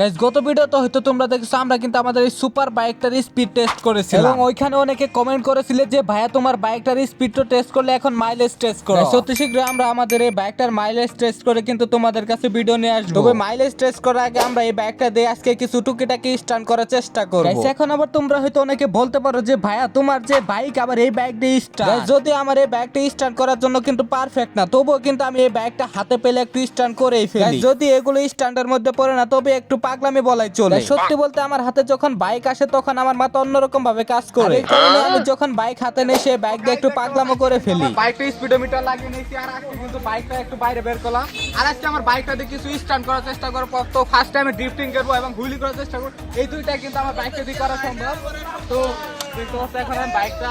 Guys গত ভিডিওতে হয়তো তোমরা দেখছ আমরা কিন্তু আমাদের এই সুপার বাইকটার স্পিড টেস্ট করেছিলাম। এবং ওইখানে অনেকে কমেন্ট করেছিলে যে ভাইয়া তোমার বাইকটার স্পিড তো টেস্ট করলে এখন মাইলেজ টেস্ট করো। সত্যি শীঘ্রই আমরা আমাদের এই বাইকটার মাইলেজ টেস্ট করে কিন্তু তোমাদের কাছে ভিডিও নিয়ে আসব। তবে মাইলেজ টেস্ট করার আগে আমরা এই বাইকটা দিয়ে আজকে কিছু টুকিটাকি স্টার্ট করার চেষ্টা করব। এখন আবার তোমরা হয়তো অনেকে বলতে পারো যে ভাইয়া তোমার যে বাইক আবার এই বাইক দিয়ে স্টার্ট যদি আমার এই বাইকটা স্টার্ট করার জন্য কিন্তু পারফেক্ট না তবুও কিন্তু আমি এই বাইকটা হাতে পেলে একটু স্টার্ট করেই ফেলি। যদি এগুলো স্ট্যান্ডের মধ্যে পড়ে না তবে একটু পাগলামি বলাই চলে। সত্যি বলতে আমার হাতে যখন বাইক আসে তখন আমার মাথা অন্যরকম ভাবে কাজ করে। আমি যখন বাইক হাতে নেই সেই বাইক দিয়ে একটু পাগলামো করে ফেলি। বাইকটা স্পিডোমিটার লাগিয়ে নিয়েছি আর আজকে কিন্তু বাইকটা একটু বাইরে বের করলাম। আর আজকে আমার বাইকটা দিয়ে কিছু স্টার্ট করার চেষ্টা করব। তো ফার্স্ট টাইমে ড্রিফটিং করব এবং হুইলি করার চেষ্টা করব। এই দুইটা কিন্তু আমার বাইকটা দিয়ে করা সম্ভব। তো দেখতে পাচ্ছ এখন আমি বাইকটা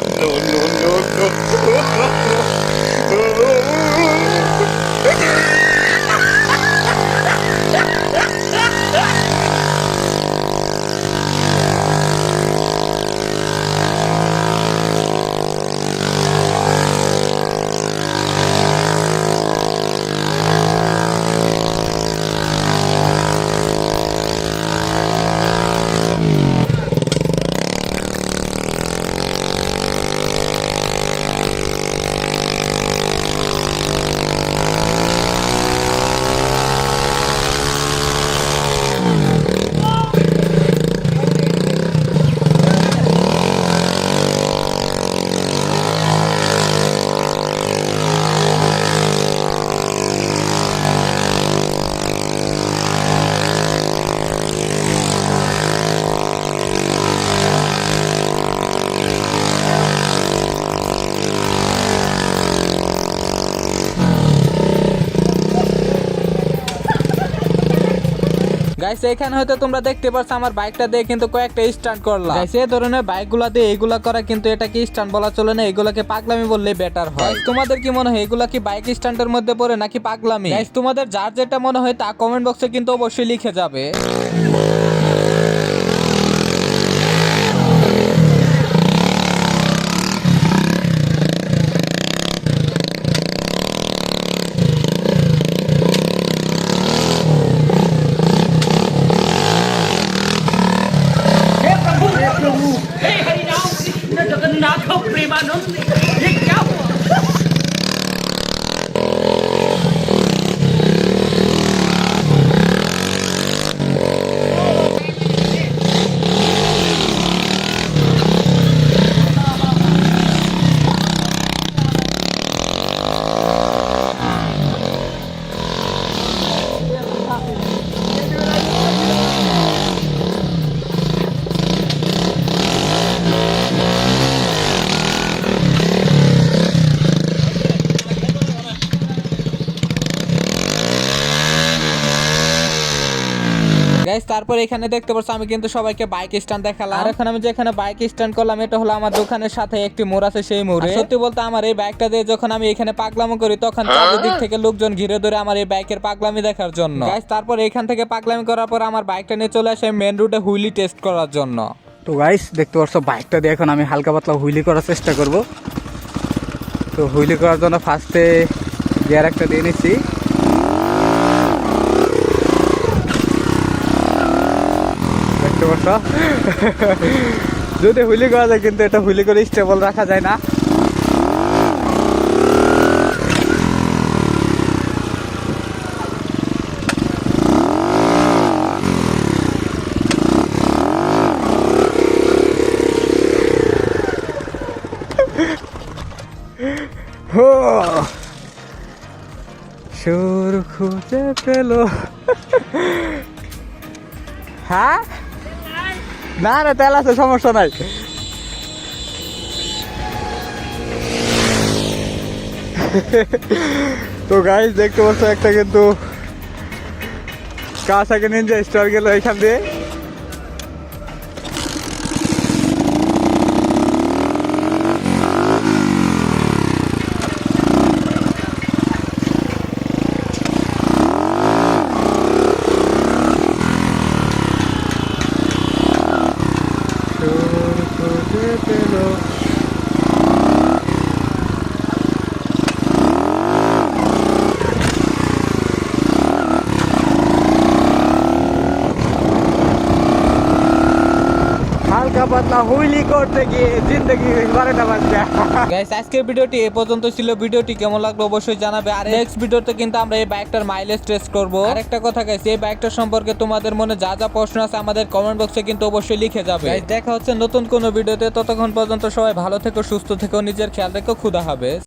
গাইস এখানে হয়তো তোমরা দেখতে পাচ্ছ আমার বাইকটা দিয়ে কিন্তু কয়েকটা স্টান্ট করলাম। গাইস এই ধরনের বাইকগুলা দিয়ে এগুলা করা কিন্তু এটাকে স্টান্ট বলা চলে না এগুলাকে পাগলামি বললে বেটার হয়। তোমাদের কি মনে হয় এগুলা কি বাইক স্টান্টের মধ্যে পড়ে নাকি পাগলামি? গাইস তোমাদের যার যেটা মনে হয় তা কমেন্ট বক্সে কিন্তু অবশ্যই লিখে যাবে। গাইস তারপর এখানে দেখতে পাচ্ছ আমি কিন্তু সবাইকে বাইক স্ট্যান্ড দেখালাম। আর এখন আমি যেখানে বাইক স্ট্যান্ড করলাম এটা হলো আমার দোকানের সাথে একটি মোড় আছে সেই মোড়ে। সত্যি বলতে আমার এই বাইকটা দিয়ে যখন আমি এখানে পাগলামো করি তখন চারিদিক থেকে লোকজন ঘিরে ধরে আমার এই বাইকের পাগলামি দেখার জন্য। গাইস তারপর এখান থেকে পাগলামি করার পর আমার বাইকটা নিয়ে চলে আসে মেন রুটে হুইলি টেস্ট করার জন্য। তো গাইস দেখতে পাচ্ছ বাইকটা দিয়ে এখন আমি হালকা পাতলা হুইলি করার চেষ্টা করব। তো হুইলি করার জন্য ফার্স্টে গিয়ার একটা দিয়ে নিচ্ছি। দেখতে পাচ্ছ? যদি হুইলি করা যায়, কিন্তু এটা হুইলি করে স্টেবল রাখা যায় না। সুর খুঁজে পেল। হ্যাঁ? না না, তেল আছে, সমস্যা নাই। তো গাই দেখতে পাচ্ছ একটা কিন্তু কাসাকে নিনজা স্টার গেল এখান দিয়ে পেল ভিডিওটি এ পর্যন্ত ছিল। ভিডিওটি কেমন লাগল অবশ্যই জানাবে। আর ভিডিওতে কিন্তু আমরা এই বাইকটার মাইলেজ টেস্ট কথা সম্পর্কে তোমাদের মনে যা যা প্রশ্ন আছে আমাদের কমেন্ট বক্সে কিন্তু অবশ্যই লিখে যাবে। দেখা হচ্ছে নতুন কোনো ভিডিওতে। ততক্ষণ পর্যন্ত সবাই ভালো থেকো, সুস্থ থেকো, নিজের খেয়াল রেখো। খুদা হবে